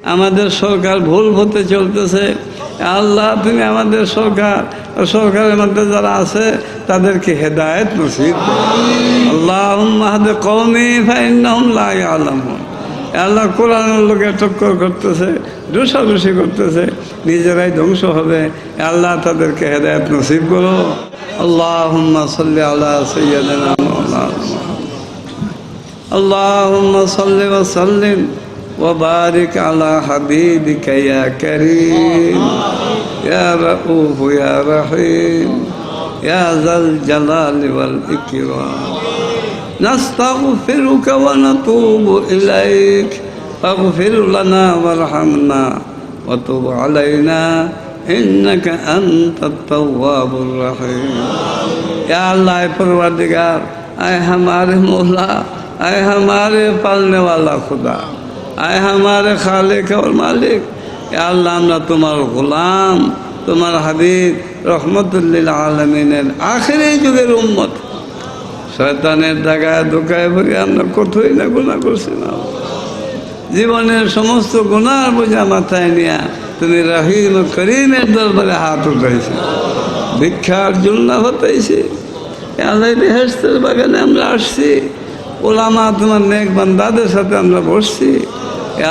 আমাদের সরকার ভুল হতে চলতেছে। আল্লাহ, তুমি আমাদের সরকার সরকারের মধ্যে যারা আছে, তাদেরকে হেদায়ত নসিব আল্লাহ কমে লাগে আলম আল্লাহ কোরআনের লোকে টক্কর করতেছে রুষারুষি করতেছে, নিজেরাই ধ্বংস হবে। আল্লাহ তাদেরকে হেদায়ত নসিব করো। আল্লাহ সাল্লি আল্লাহ সৈয়দ আল্লাহ সাল্লি ওসাল্লিম وبارك على حبيبك يا كريم يا رؤوف يا رحيم يا ذا الجلال والإكرام نستغفرك ونتوب إليك فاغفر لنا وارحمنا وتب علينا إنك أنت التواب الرحيم يا الله پروردگار اے ہمارے مولا اے ہمارے پالنے والا خدا আয় আমার খালেক, আমার মালিক। আল্লাহ, আমরা তোমার গোলাম, তোমার হাবিব রহমতুল্লিল্লা আলমিনের আখের যুগের উম্মত। শয়তানের জায়গায় দোকায় ভরে আমরা কতই না গুণা করছি না। জীবনের সমস্ত গুণার বোঝা মাথায় নিয়ে তুমি রহিম করিমের দরবারে হাত উঠাইছি। ভিক্ষার জন্য হতেছি। আল্লাহ বেহেস্তের বাগানে আমরা আসছি। ওলামা তোমার নেক বান্দাদের সাথে আমরা বসছি।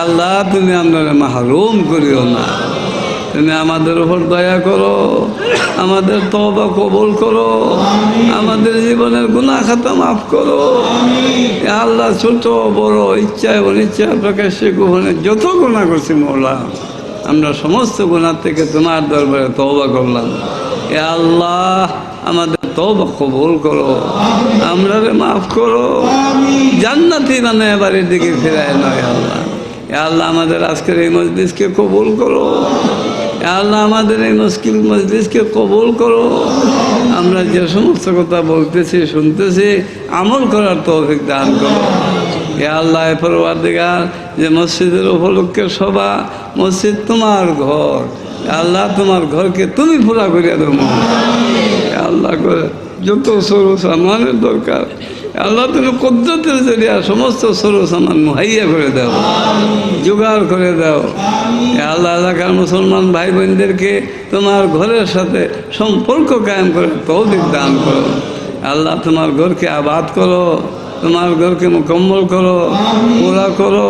আল্লাহ, তুমি আমরা মাহরুম করিও না। তুমি আমাদের উপর দয়া করো, আমাদের তবা কবুল করো, আমাদের জীবনের গুণা খাতা মাফ করো। এ আল্লাহ ছোট, বড়, ইচ্ছায় অনিচ্ছায় প্রকাশ্যে গোহনে যত গুণা করছি মৌলা, আমরা সমস্ত গুণার থেকে তোমার দরবারে তওবা করলাম। এ আল্লাহ, আমাদের তওবা কবুল করো আমরা মাফ করো। জান্নাতি মানে বাড়ির দিকে ফেরায় নয় আল্লাহ। এ আল্লাহ আমাদের আজকের এই মজলিসকে কবুল করো। আল্লাহ আমাদের এই মুশকিল মজলিসকে কবুল করো। আমরা যে সমস্ত কথা বলতেছি, শুনতেছি, আমল করার তৌফিক দান করো। এ আল্লাহ পরবাদিগার যে মসজিদের উপলক্ষে সভা মসজিদ তোমার ঘর। আল্লাহ, তোমার ঘরকে তুমি পুরা করিয়া দেবো আল্লাহ করে যত সরু সামানের দরকার আল্লাহ তুমি কদ্দতের জরিয়া সমস্ত সরু সামান মুহাইয়া করে দাও। জোগাড় করে দাও। আল্লাহ এলাকার মুসলমান ভাই বোনদেরকে তোমার ঘরের সাথে সম্পর্ক কায়েম করে তৌফিক দান করো। আল্লাহ তোমার ঘরকে আবাদ করো তোমার ঘরকে মোকাম্মল করো পুরা করো।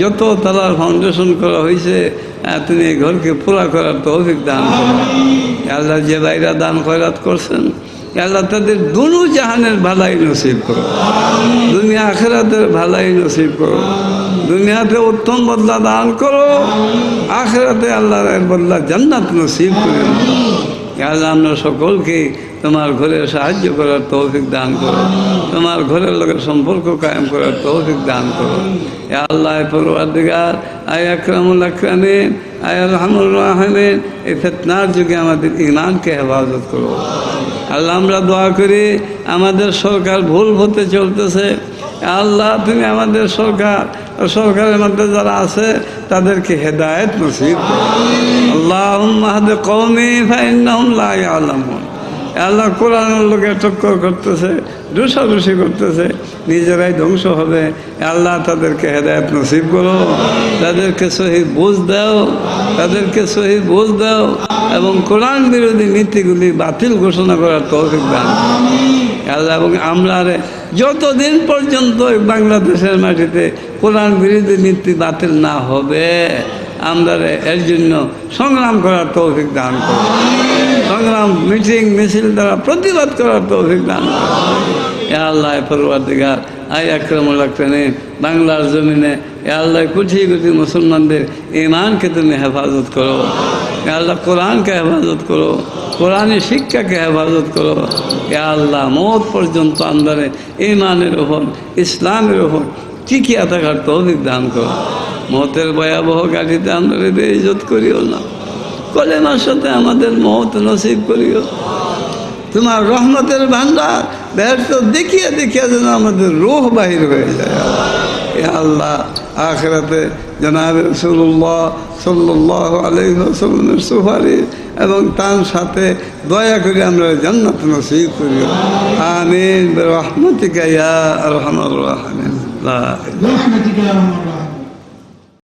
যত তালার ফাউন্ডেশন করা হয়েছে তুমি ঘরকে পুরা করার তৌফিক দান করো। আল্লাহ যে বাইরা দান খয়রাত করছেন আল্লাহ তাদের দুনু জাহানের ভালাই নসিব করো। দুনিয়া আখেরাতের ভালাই নসিব করো। দুনিয়াতে উত্তম বদলা দান করো। আখেরাতে আল্লাহর বদলা জান্নাত নসিব করে আল্লাহ, আমরা সকলকে তোমার ঘরে সাহায্য করার তৌফিক দান করো। তোমার ঘরের লোকের সম্পর্ক কায়েম করার তৌফিক দান করো। এ আল্লাহ পরওয়ারদিগার, আয় আকরামুল আকরামিন, আয় রহমুর রাহমিন, এই ফেতনার যুগে আমাদের ইমানকে হেফাজত করো। আল্লাহ, আমরা দোয়া করি, আমাদের সরকার ভুল হতে চলতেছে। আল্লাহ, তুমি আমাদের সরকার, সরকারের মধ্যে যারা আছে, তাদেরকে হেদায়েত নসিব। আল্লাহ মাহাদে কৌমি ইয়ালামুন। আল্লাহ কোরআনের লোকে টক্কর করতেছে, দোষাদোষি করতেছে, নিজেরাই ধ্বংস হবে। আল্লাহ তাদেরকে হেদায়ত নসিব করো। তাদেরকে সহি বুঝ দাও। তাদেরকে সহি বুঝ দাও। এবং কোরআন বিরোধী নীতিগুলি বাতিল ঘোষণা করার তৌফিক দান। আল্লাহ, এবং আমরা যতদিন পর্যন্ত বাংলাদেশের মাটিতে কোরআন বিরোধী নীতি বাতিল না হবে, আমরা এর জন্য সংগ্রাম করার তৌফিক দান করো সংগ্রাম, মিটিং, মিছিল দ্বারা প্রতিবাদ করার তৌফিক দান এ আল্লাহ পরবাদিগার আই আক্রমণ রাখতেনে বাংলার জমিনে, এ আল্লাহ কুঠি কুঠি মুসলমানদের ইমানকে তুমি হেফাজত করো। আল্লাহ, কোরআনকে হেফাজত করো, কোরআনের শিক্ষাকে হেফাজত করো। এ আল্লাহ, মত পর্যন্ত আন্দারে ইমানের ওপর ইসলামের ওপর টিকিয়া থাকার তৌফিক দান করো। মতের ভয়াবহ গাড়িতে আমরা বেইজত করিও না। কলেমার সাথে আমাদের মত নসিব করিও। তোমার রহমতের ভান্ডার ব্যর্থ দেখিয়ে দেখিয়ে যেন আমাদের রোহ বাহির হয়ে যায়। এ আল্লাহ, আখরাতে জনাব রসুল্লাহ সাল্লাহ আলহিমের সুপারিশ এবং তার সাথে দয়া করে আমরা জান্নাত নসিব করি। আমিন। রহমতিকা ইয়া রহমান। রাহমিন